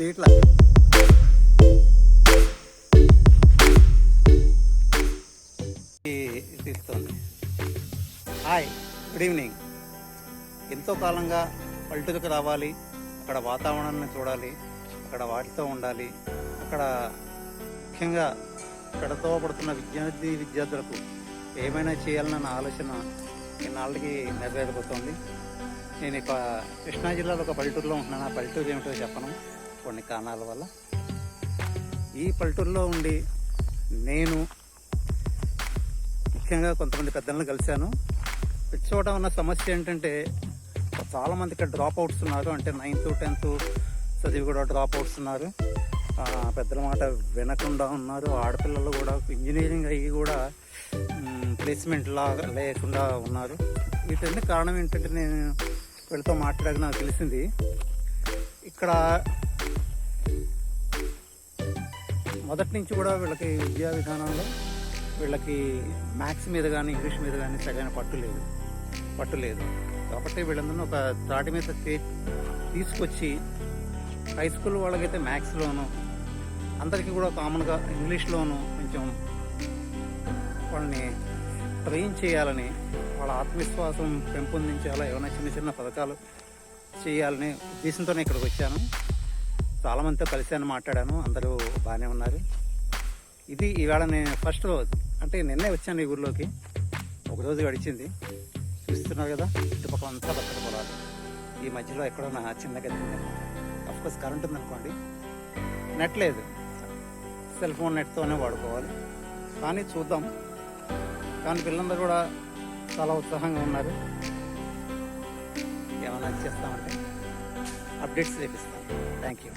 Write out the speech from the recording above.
Hi good evening. ఎంతో కాలంగా పల్లెటూరుకు రావాలి అక్కడ వాతావరణాన్ని చూడాలి అక్కడ వాటితో ఉండాలి అక్కడ ముఖ్యంగా ఇక్కడ పడుతున్న విద్యార్థి విద్యార్థులకు ఏమైనా చేయాలన్న ఆలోచన ఇన్నాళ్ళకి నెరవేరబోతోంది. నేను ఇక కృష్ణా జిల్లాలో ఒక పల్లెటూరులో ఉంటున్నాను. ఆ పల్లెటూరు ఏమిటో చెప్పను. కొన్ని కారణాల వల్ల ఈ పల్లెటూరులో ఉండి నేను ముఖ్యంగా కొంతమంది పెద్దలను కలిశాను. ప్రతి చోట ఉన్న సమస్య ఏంటంటే చాలామంది ఇక్కడ డ్రాప్ అవుట్స్ ఉన్నారు. అంటే నైన్త్ టెన్త్ చదివి కూడా డ్రాప్ అవుట్స్ ఉన్నారు. పెద్దల మాట వినకుండా ఉన్నారు. ఆడపిల్లలు కూడా ఇంజనీరింగ్ అయ్యి కూడా ప్లేస్మెంట్ లాగా లేకుండా ఉన్నారు. వీటన్ని కారణం ఏంటంటే నేను వీళ్ళతో మాట్లాడాక నాకు తెలిసింది ఇక్కడ మొదటి నుంచి కూడా వీళ్ళకి విద్యా విధానంలో వీళ్ళకి మ్యాథ్స్ మీద కానీ ఇంగ్లీష్ మీద కానీ సరైన పట్టు లేదు. పట్టు లేదు. కాబట్టి వీళ్ళందరినీ ఒక త్రాటి మీద తీసుకొచ్చి హై స్కూల్ వాళ్ళకైతే మ్యాథ్స్లోను అందరికీ కూడా కామన్గా ఇంగ్లీష్లోను కొంచెం వాళ్ళని ట్రైన్ చేయాలని వాళ్ళ ఆత్మవిశ్వాసం పెంపొందించాలా ఏమైనా చిన్న చిన్న పథకాలు చేయాలని ఉద్దేశంతోనే ఇక్కడికి వచ్చాను. చాలామందితో కలిశాను మాట్లాడాను. అందరూ బాగానే ఉన్నారు. ఇది ఈవేళ నేను ఫస్ట్ రోజు. అంటే నిన్నే వచ్చాను ఈ ఊర్లోకి. ఒక రోజు గడిచింది. చూస్తున్నారు కదా చుట్టుపక్కల అంతా పచ్చడి పొలాలు. ఈ మధ్యలో ఎక్కడో నా చిన్న గది అఫ్కోర్స్ కరెంట్ ఉందనుకోండి. నెట్ లేదు. సెల్ ఫోన్ నెట్తోనే వాడుకోవాలి. కానీ చూద్దాం. కానీ పిల్లలందరూ కూడా చాలా ఉత్సాహంగా ఉన్నారు. ఏమైనా చేస్తామంటే? అప్డేట్స్ చేపిస్తాం థ్యాంక్ యూ